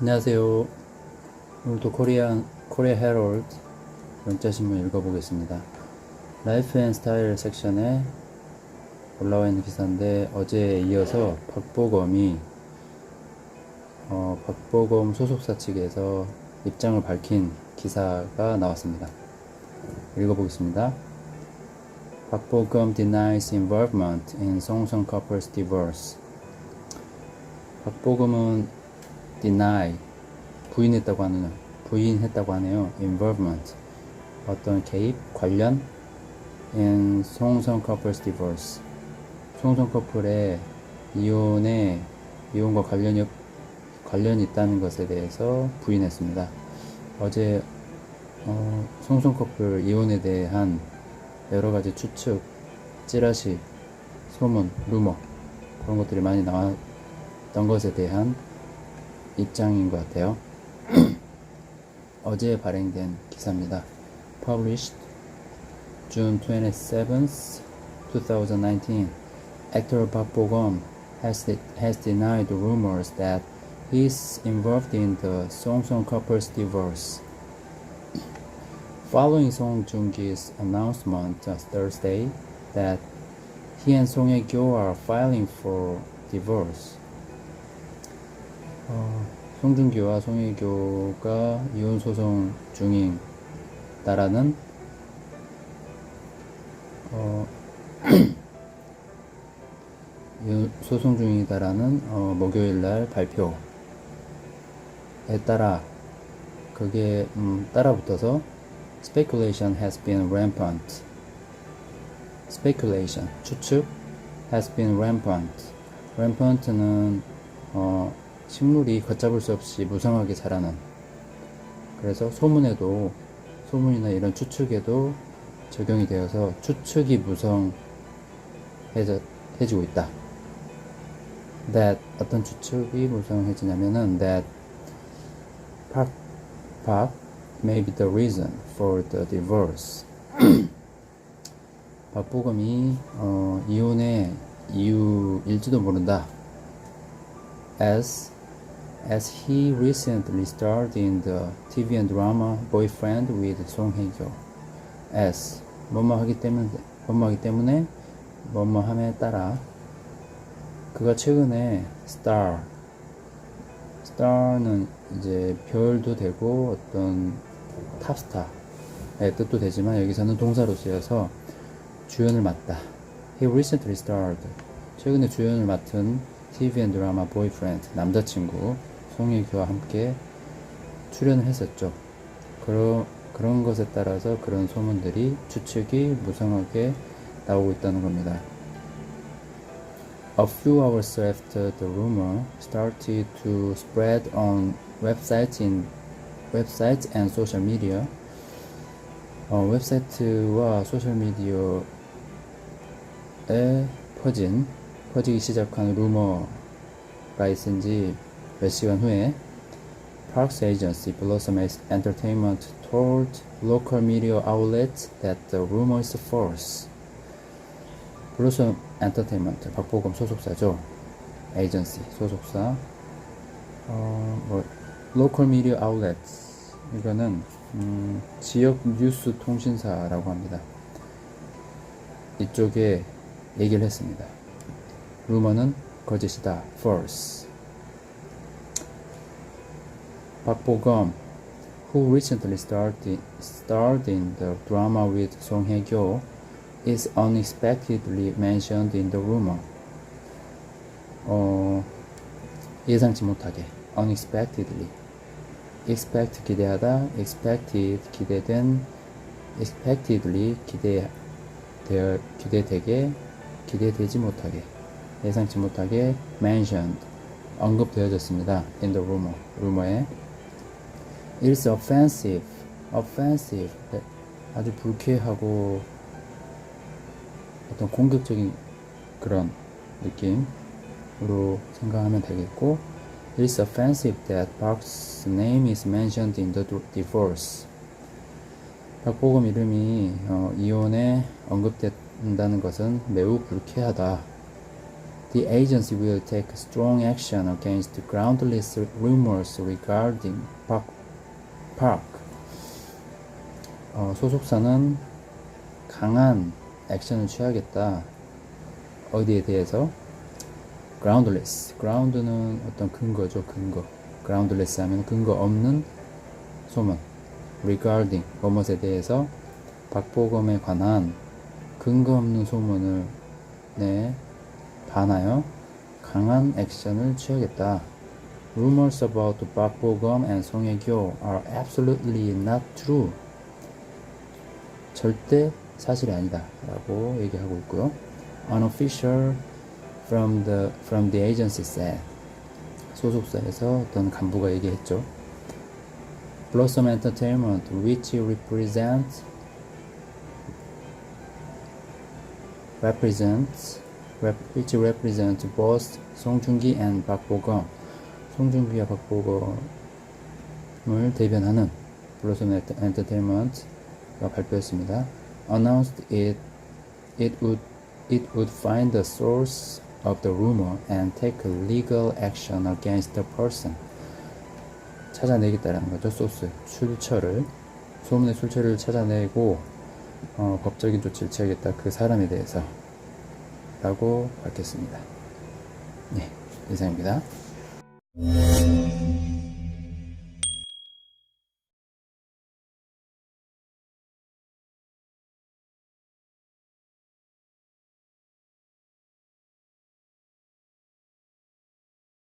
안녕하세요. 오늘도 코리안 코리아 헤럴드 영자신문 읽어보겠습니다. 라이프 앤 스타일 섹션에 올라와 있는 기사인데 어제에 이어서 박보검이 어, 박보검 소속사 측에서 입장을 밝힌 기사가 나왔습니다. 읽어보겠습니다. 박보검 denies involvement in 송성 couple's divorce. 박보검은 deny 부인했다고 하는 부인했다고 하네요. involvement 어떤 개입 관련 in 송성 couples divorce 송성 커플의 이혼에 이혼과 관련이 관련이 있다는 것에 대해서 부인했습니다. 어제 어, 송송 커플 이혼에 대한 여러 가지 추측, 찌라시, 소문, 루머 그런 것들이 많이 나왔던 것에 대한 입장인 것 같아요. 어제 발행된 기사입니다. Published June 27th, 2019. Actor Park Bo-gum has, has denied rumors that he is involved in the Song Song couple's divorce. Following Song Joong-ki's announcement on Thursday that he and Song Hye-kyo are filing for divorce, 어, 송중기와 송혜교가 이혼 소송 중이다라는 어, 이혼 소송 중이다라는 어, 목요일 날 발표에 따라 그게 음, 따라 붙어서 speculation has been rampant. speculation 추측 has been rampant. rampant는 어, 식물이 걷잡을 수 없이 무성하게 자라는 그래서 소문에도 소문이나 이런 추측에도 적용이 되어서 추측이 무성해지고 있다. that 어떤 추측이 무성해지냐면은 that Park Park may be the reason for the divorce. 박보검이 어, 이혼의 이유일지도 모른다. As as he recently starred in the TV and drama Boyfriend with Song Hye-kyo. As 뭐뭐 하기 때문에 뭐뭐 하기 때문에 뭐뭐 함에 따라 그가 최근에 star star는 이제 별도 되고 어떤 탑스타의 뜻도 되지만 여기서는 동사로 쓰여서 주연을 맡다. He recently starred. 최근에 주연을 맡은 TV 앤 드라마 보이프렌드 남자친구 송혜교와 함께 출연을 했었죠. 그러, 그런 것에 따라서 그런 소문들이 추측이 무성하게 나오고 있다는 겁니다. A few hours after the rumor started to spread on websites in websites and social media, 어, 웹사이트와 소셜 미디어에 퍼진 퍼지기 시작한 루머가 있은 지 몇 시간 후에 Parks Agency Blossom Entertainment told local media outlets that the rumor is false. 블로썸 엔터테인먼트 박보검 소속사죠. 에이전시 소속사. 어, 뭐 local media outlets 이거는 음, 지역 뉴스 통신사라고 합니다. 이쪽에 얘기를 했습니다. 루머는 거짓이다. false. 박보검, who recently started, starred in the drama with Song Hye-kyo, is unexpectedly mentioned in the rumor. 어, 예상치 못하게, unexpectedly. expect 기대하다, expected 기대된, expectedly 기대 되어 기대되게, 기대되지 못하게, 예상치 못하게 mentioned 언급되어졌습니다. in the rumor, 루머에. It's offensive, offensive 아주 불쾌하고 어떤 공격적인 그런 느낌으로 생각하면 되겠고 It's offensive that Park's name is mentioned in the divorce. 박보검 이름이 어, 이혼에 언급된다는 것은 매우 불쾌하다. The agency will take strong action against groundless rumors regarding Park. Park. 어, 소속사는 강한 액션을 취하겠다. 어디에 대해서? groundless. ground는 어떤 근거죠, 근거. groundless 하면 근거 없는 소문. regarding, 뭐뭇에 대해서 박보검에 관한 근거 없는 소문을 내 반하여 강한 액션을 취하겠다. Rumors about 박보검 and 송혜교 are absolutely not true. 절대 사실이 아니다. 라고 얘기하고 있고요. An official from the, from the agency said. 소속사에서 어떤 간부가 얘기했죠. Blossom Entertainment, which represents represents rep, which represents both 송중기 and 박보검 송중기와 박보검을 대변하는 블로썸 엔터테인먼트가 발표했습니다. announced it it would it would find the source of the rumor and take legal action against the person. 찾아내겠다라는 거죠. 소스 출처를 소문의 출처를 찾아내고 어, 법적인 조치를 취하겠다 그 사람에 대해서 라고 밝혔습니다. 네, 이상입니다. Yeah.